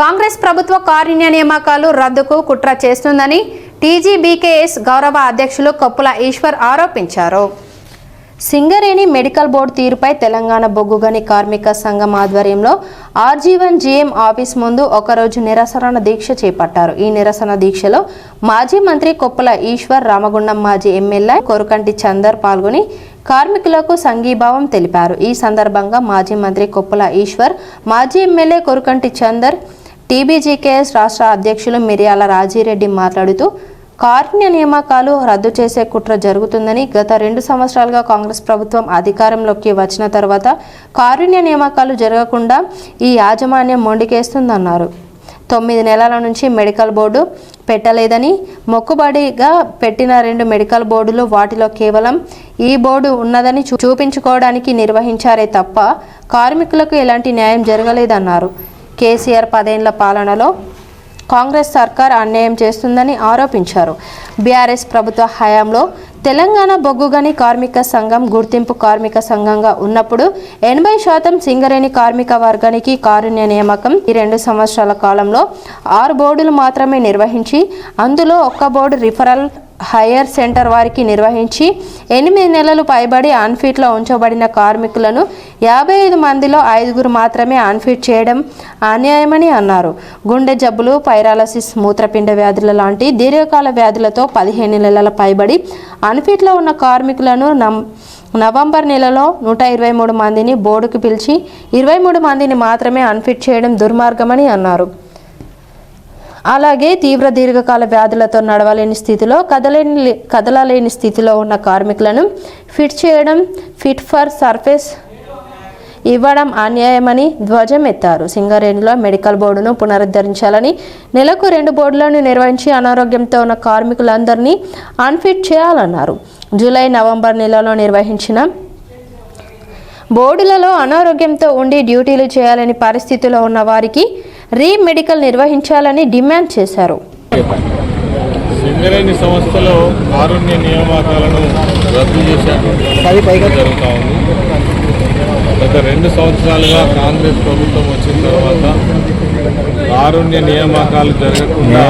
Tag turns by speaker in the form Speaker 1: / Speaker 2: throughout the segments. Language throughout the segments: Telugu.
Speaker 1: కాంగ్రెస్ ప్రభుత్వ కారుణ్య నియామకాలు రద్దుకు కుట్ర చేస్తుందని టీజీబీకేఎస్ గౌరవ అధ్యక్షులు కొప్పుల ఈశ్వర్ ఆరోపించారు. సింగరేణి మెడికల్ బోర్డు తీరుపై తెలంగాణ బొగ్గుగని కార్మిక సంఘం ఆధ్వర్యంలో ఆర్జీవన్ జీఎం ఆఫీస్ ముందు ఒకరోజు నిరసన దీక్ష చేపట్టారు. ఈ నిరసన దీక్షలో మాజీ మంత్రి కొప్పుల ఈశ్వర్ రామగుండం మాజీ ఎమ్మెల్యే కొరుకంటి చందర్ పాల్గొని కార్మికులకు సంఘీభావం తెలిపారు. ఈ సందర్భంగా మాజీ మంత్రి కొప్పుల ఈశ్వర్ మాజీ ఎమ్మెల్యే కొరుకంటి చందర్ టీబీజీకేఎస్ రాష్ట్ర అధ్యక్షులు మిర్యాల రాజీరెడ్డి మాట్లాడుతూ కార్ణ్య నియామకాలు రద్దు చేసే కుట్ర జరుగుతుందని గత రెండు సంవత్సరాలుగా కాంగ్రెస్ ప్రభుత్వం అధికారంలోకి వచ్చిన తర్వాత కారుణ్య నియామకాలు జరగకుండా ఈ యాజమాన్యం మొండికేస్తుందన్నారు. తొమ్మిది నెలల నుంచి మెడికల్ బోర్డు పెట్టలేదని మొక్కుబడిగా పెట్టిన రెండు మెడికల్ బోర్డులు వాటిలో కేవలం ఈ బోర్డు ఉన్నదని చూ- చూపించుకోవడానికి నిర్వహించారే తప్ప కార్మికులకు ఎలాంటి న్యాయం జరగలేదన్నారు. కేసీఆర్ పదేళ్ళ పాలనలో కాంగ్రెస్ సర్కార్ అన్యాయం చేస్తుందని ఆరోపించారు. బీఆర్ఎస్ ప్రభుత్వ హయాంలో తెలంగాణ బొగ్గుగని కార్మిక సంఘం గుర్తింపు కార్మిక సంఘంగా ఉన్నప్పుడు ఎనభై శాతం సింగరేణి కార్మిక వర్గానికి కారుణ్య నియామకం ఈ రెండు సంవత్సరాల కాలంలో ఆరు బోర్డులు మాత్రమే నిర్వహించి అందులో ఒక్క బోర్డు రిఫరల్ హైయర్ సెంటర్ వారికి నిర్వహించి ఎనిమిది నెలలు పైబడి అన్ఫిట్లో ఉంచబడిన కార్మికులను యాభై ఐదు మందిలో ఐదుగురు మాత్రమే అన్ఫిట్ చేయడం అన్యాయమని అన్నారు. గుండె జబ్బులు పైరాలసిస్ మూత్రపిండ వ్యాధుల లాంటి దీర్ఘకాల వ్యాధులతో పదిహేను నెలల పైబడి అన్ఫిట్లో ఉన్న కార్మికులను నం నవంబర్ నెలలో నూట ఇరవై మూడు మందిని బోర్డుకు పిలిచి ఇరవై మూడు మందిని మాత్రమే అన్ఫిట్ చేయడం దుర్మార్గమని అన్నారు. అలాగే తీవ్ర దీర్ఘకాల వ్యాధులతో నడవలేని స్థితిలో కదలేని కదలలేని స్థితిలో ఉన్న కార్మికులను ఫిట్ చేయడం ఫిట్ ఫర్ సర్ఫేస్ ఇవ్వడం అన్యాయమని ధ్వజం ఎత్తారు. సింగరేణిలో మెడికల్ బోర్డును పునరుద్ధరించాలని నెలకు రెండు బోర్డులను నిర్వహించి అనారోగ్యంతో ఉన్న కార్మికులందరినీ అన్ఫిట్ చేయాలన్నారు. జూలై నవంబర్ నెలలో నిర్వహించిన బోర్డులలో అనారోగ్యంతో ఉండి డ్యూటీలు చేయాలని పరిస్థితిలో ఉన్న వారికి రీ మెడికల్ నిర్వహించాలని డిమాండ్ చేశారు.
Speaker 2: సింగరేణి సంస్థలో కారుణ్య నియామకాలను రద్దు చేసేటువంటి జరుగుతూ ఉంది. గత రెండు సంవత్సరాలుగా కాంగ్రెస్ ప్రభుత్వం వచ్చిన తర్వాత కారుణ్య నియామకాలు జరగకుండా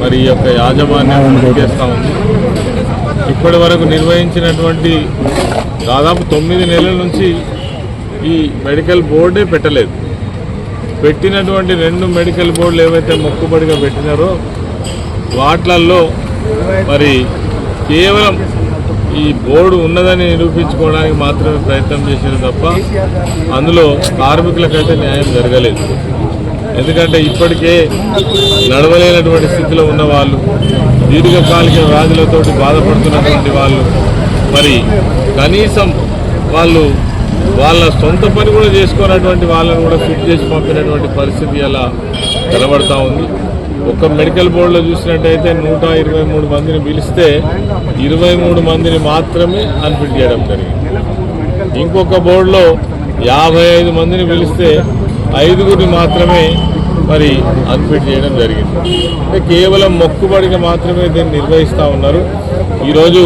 Speaker 2: మరి ఈ యొక్క యాజమాన్యం చేస్తూ ఉంది. ఇప్పటి వరకు నిర్వహించినటువంటి దాదాపు తొమ్మిది నెలల నుంచి ఈ మెడికల్ బోర్డే పెట్టలేదు. పెట్టినటువంటి రెండు మెడికల్ బోర్డులు ఏవైతే మొక్కుబడిగా పెట్టినారో వాట్లల్లో మరి కేవలం ఈ బోర్డు ఉన్నదని నిరూపించుకోవడానికి మాత్రమే ప్రయత్నం చేశారు తప్ప అందులో కార్మికులకైతే న్యాయం జరగలేదు. ఎందుకంటే ఇప్పటికే నడవలేనటువంటి స్థితిలో ఉన్న వాళ్ళు దీర్ఘకాలిక వ్యాధులతోటి బాధపడుతున్నటువంటి వాళ్ళు మరి కనీసం వాళ్ళు వాళ్ళ సొంత పని కూడా చేసుకున్నటువంటి వాళ్ళని కూడా ఫిట్ చేసి పంపినటువంటి పరిస్థితి అలా కనబడతా ఉంది. ఒక మెడికల్ బోర్డులో చూసినట్టయితే నూట ఇరవై మూడు మందిని పిలిస్తే ఇరవై మూడు మందిని మాత్రమే అన్ఫిట్ చేయడం జరిగింది. ఇంకొక బోర్డులో యాభై ఐదు మందిని పిలిస్తే ఐదుగురిని మాత్రమే మరి అన్ఫిట్ చేయడం జరిగింది. అంటే కేవలం మొక్కుబడిగా మాత్రమే దీన్ని నిర్వహిస్తూ ఉన్నారు. ఈరోజు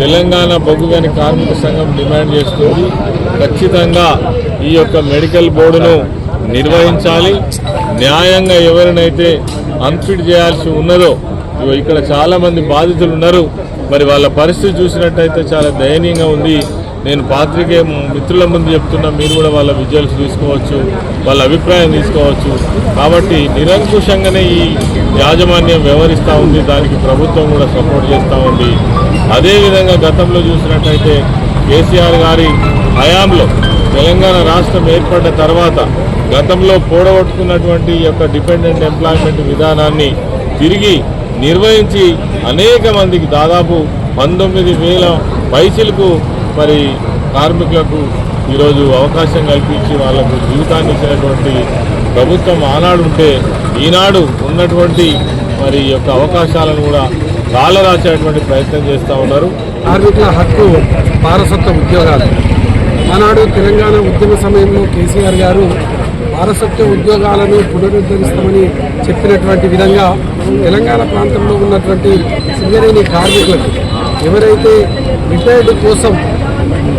Speaker 2: తెలంగాణ బొగ్గుగని కార్మిక సంఘం డిమాండ్ చేస్తుంది ఖచ్చితంగా ఈ యొక్క మెడికల్ బోర్డును నిర్వహించాలి. న్యాయంగా ఎవరినైతే అన్ఫిట్ చేయాల్సి ఉన్నదో ఇక్కడ చాలామంది బాధితులు ఉన్నారు. మరి వాళ్ళ పరిస్థితి చూసినట్టయితే చాలా దయనీయంగా ఉంది. నేను పాత్రికే మిత్రుల ముందు చెప్తున్నా మీరు కూడా వాళ్ళ విజువల్స్ తీసుకోవచ్చు వాళ్ళ అభిప్రాయం తీసుకోవచ్చు. కాబట్టి నిరంకుశంగానే ఈ యాజమాన్యం వ్యవహరిస్తూ ఉంది. దానికి ప్రభుత్వం కూడా సపోర్ట్ చేస్తూ ఉంది. అదేవిధంగా గతంలో చూసినట్టయితే కేసీఆర్ గారి హయాంలో తెలంగాణ రాష్ట్రం ఏర్పడ్డ తర్వాత గతంలో పోడగొట్టుకున్నటువంటి ఈ యొక్క డిపెండెంట్ ఎంప్లాయ్మెంట్ విధానాన్ని తిరిగి నిర్వహించి అనేక మందికి దాదాపు పంతొమ్మిది వేల పైసలకు మరి కార్మికులకు ఈరోజు అవకాశం కల్పించి వాళ్ళకు జీవితాన్ని ఇచ్చినటువంటి ప్రభుత్వం ఆనాడు ఉంటే ఈనాడు ఉన్నటువంటి మరి యొక్క అవకాశాలను కూడా కాలరాచేటువంటి ప్రయత్నం చేస్తూ ఉన్నారు.
Speaker 3: కార్మికుల హక్కు వారసత్వ ఉద్యోగాలు. ఆనాడు తెలంగాణ ఉద్యమ సమయంలో కేసీఆర్ గారు వారసత్వ ఉద్యోగాలను పునరుద్ధరిస్తామని చెప్పినటువంటి విధంగా తెలంగాణ ప్రాంతంలో ఉన్నటువంటి సింగరేణి కార్మికులకు ఎవరైతే రిటైర్డ్ కోసం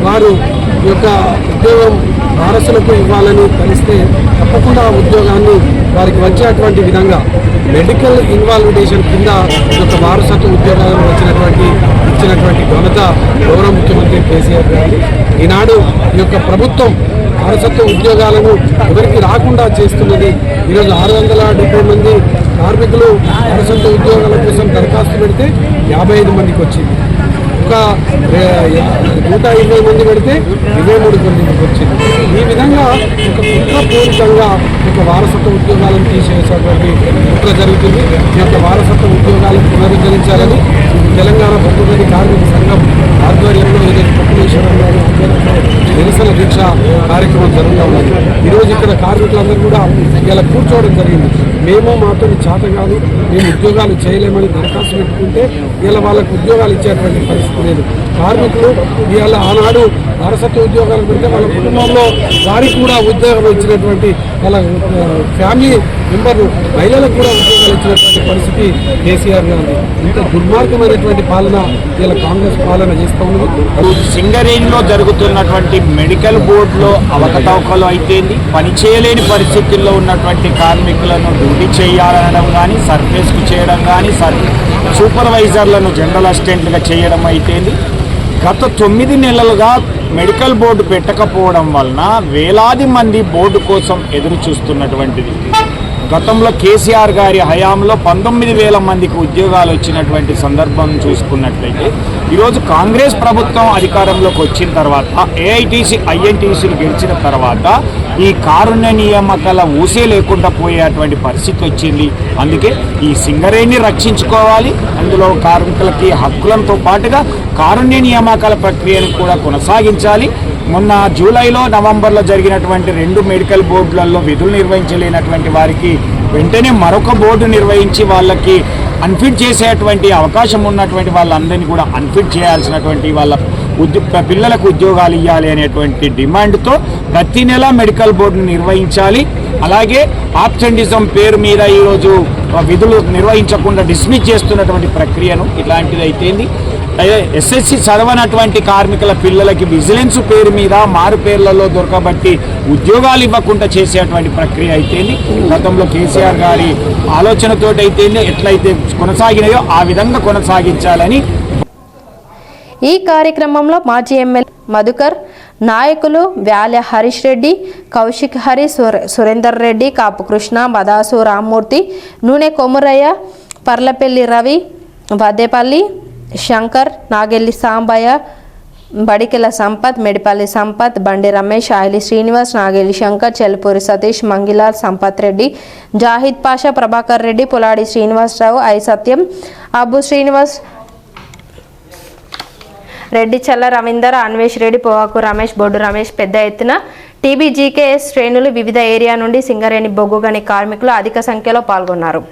Speaker 3: వారు యొక్క ఉద్యోగం వారసులకు ఇవ్వాలని కలిస్తే తప్పకుండా ఉద్యోగాన్ని వారికి వచ్చేటువంటి విధంగా మెడికల్ ఇన్వాల్విటేషన్ కింద ఈ యొక్క వారసత్వ ఉద్యోగాలను వచ్చినటువంటి ఇచ్చినటువంటి ఘనత గౌరవ ముఖ్యమంత్రి కేసీఆర్ గారు ఈనాడు ఈ యొక్క ప్రభుత్వం వారసత్వ ఉద్యోగాలను ఎవరికి రాకుండా చేస్తున్నది. ఈరోజు ఆరు వందల డెబ్బై మంది కార్మికులు వారసత్వ ఉద్యోగాల కోసం దరఖాస్తు పెడితే యాభై ఐదు మందికి వచ్చింది. ఒక నూట ఇరవై మంది పెడితే ఇరవై మూడు మందికి వచ్చింది. ఈ విధంగా ఒక కుట్రపూరితంగా ఒక వారసత్వ ఉద్యోగాలను తీసేసేటువంటి కుట్ర జరుగుతుంది. ఈ యొక్క వారసత్వ ఉద్యోగాలను పునరుద్ధరించాలని తెలంగాణ బొగ్గుగని కార్మిక సంఘం ఆధ్వర్యంలో ఈరోజు నిరసన దీక్ష కార్యక్రమం జరుగుతూ ఉన్నది. ఈరోజు ఇక్కడ కార్మికులందరూ కూడా ఇలా కూర్చోవడం జరిగింది. మేము మాతో చేత కాదు మేము ఉద్యోగాలు చేయలేమని దరఖాస్తు పెట్టుకుంటే ఇలా వాళ్ళకు ఉద్యోగాలు ఇచ్చేటువంటి పరిస్థితి లేదు. కార్మికులు ఇవాళ ఆనాడు వారసత్వ ఉద్యోగాలు పెడితే వాళ్ళ కుటుంబంలో వారికి కూడా ఉద్యోగం ఇచ్చినటువంటి వాళ్ళ ఫ్యామిలీ మెంబర్ మహిళలకు కూడా ఉద్యోగాలు ఇచ్చినటువంటి పరిస్థితి కేసీఆర్ గారి ఇంత దుర్మార్గమైనటువంటి పాలన ఇలా కాంగ్రెస్ పాలన చేస్తూ
Speaker 4: సింగరేణిలో జరుగుతున్నటువంటి మెడికల్ బోర్డులో అవకతవకలు అయితేంది పని చేయలేని పరిస్థితుల్లో ఉన్నటువంటి కార్మికులను డ్యూటీ చేయాలనడం కానీ సర్ఫేస్కు చేయడం కానీ సర్ సూపర్వైజర్లను జనరల్ అసిస్టెంట్గా చేయడం అయితేంది. గత తొమ్మిది నెలలుగా మెడికల్ బోర్డు పెట్టకపోవడం వలన వేలాది మంది బోర్డు కోసం ఎదురు చూస్తున్నటువంటిది గతంలో కేసీఆర్ గారి హయాంలో పంతొమ్మిది వేల మందికి ఉద్యోగాలు వచ్చినటువంటి సందర్భం చూసుకున్నట్లయితే ఈరోజు కాంగ్రెస్ ప్రభుత్వం అధికారంలోకి వచ్చిన తర్వాత ఏఐటీసీ ఐఎన్టీసీలు గెలిచిన తర్వాత ఈ కారుణ్య నియామకాల ఊసే లేకుండా పోయేటువంటి పరిస్థితి వచ్చింది. అందుకే ఈ సింగరేణిని రక్షించుకోవాలి. అందులో కార్మికులకి హక్కులతో పాటుగా కారుణ్య నియామకాల ప్రక్రియను కూడా కొనసాగించాలి. మొన్న జూలైలో నవంబర్లో జరిగినటువంటి రెండు మెడికల్ బోర్డులలో విధులు నిర్వహించలేనటువంటి వారికి వెంటనే మరొక బోర్డు నిర్వహించి వాళ్ళకి అన్ఫిట్ చేసేటువంటి అవకాశం ఉన్నటువంటి వాళ్ళందరినీ కూడా అన్ఫిట్ చేయాల్సినటువంటి వాళ్ళ ఉద్యో పిల్లలకు ఉద్యోగాలు ఇవ్వాలి అనేటువంటి డిమాండ్తో ప్రతి నెల మెడికల్ బోర్డును నిర్వహించాలి. అలాగే ఆబ్సెంటిజం పేరు మీద ఈరోజు విధులు నిర్వహించకుండా డిస్మిస్ చేస్తున్నటువంటి ప్రక్రియను ఇలాంటిది అయితేంది ఎస్ఎస్సి చదవనటువంటి కార్మికుల పిల్లలకి విజిలెన్స్ పేరు మీద మారు పేర్లలో దొరకబట్టి ఉద్యోగాలు ఇవ్వకుండా చేసేటువంటి ప్రక్రియ అయితేంది. గతంలో కేసీఆర్ గారి ఆలోచనతోటి అయితేంది ఎట్లయితే కొనసాగినాయో ఆ విధంగా కొనసాగించాలని.
Speaker 1: ఈ కార్యక్రమంలో మాజీ ఎమ్మెల్యే మధుకర్ నాయకులు వ్యాలె హరీష్ రెడ్డి కౌశిక్ హరి సురేందర్ రెడ్డి కాపు కృష్ణ మదాసు రామ్మూర్తి నూనె కొమురయ్య పర్లపల్లి రవి వద్దేపల్లి శంకర్ నాగెల్లి సాంబయ్య బడికెల సంపత్ మెడిపల్లి సంపత్ బండి రమేష్ ఆయలి శ్రీనివాస్ నాగేలి శంకర్ చెల్పూరి సతీష్ మంగిలాల్ సంపత్ రెడ్డి జాహిద్ పాషా ప్రభాకర్ రెడ్డి పులాడి శ్రీనివాసరావు ఐ సత్యం అబ్బు శ్రీనివాస్ రెడ్డి చల్ల రవీందర్ అన్వేష్ రెడ్డి పొగాకు రమేష్ బొడ్డు రమేష్ పెద్ద ఎత్తున టీబీజీకేఎస్ శ్రేణులు వివిధ ఏరియా నుండి సింగరేణి బొగ్గుగని కార్మికులు అధిక సంఖ్యలో పాల్గొన్నారు.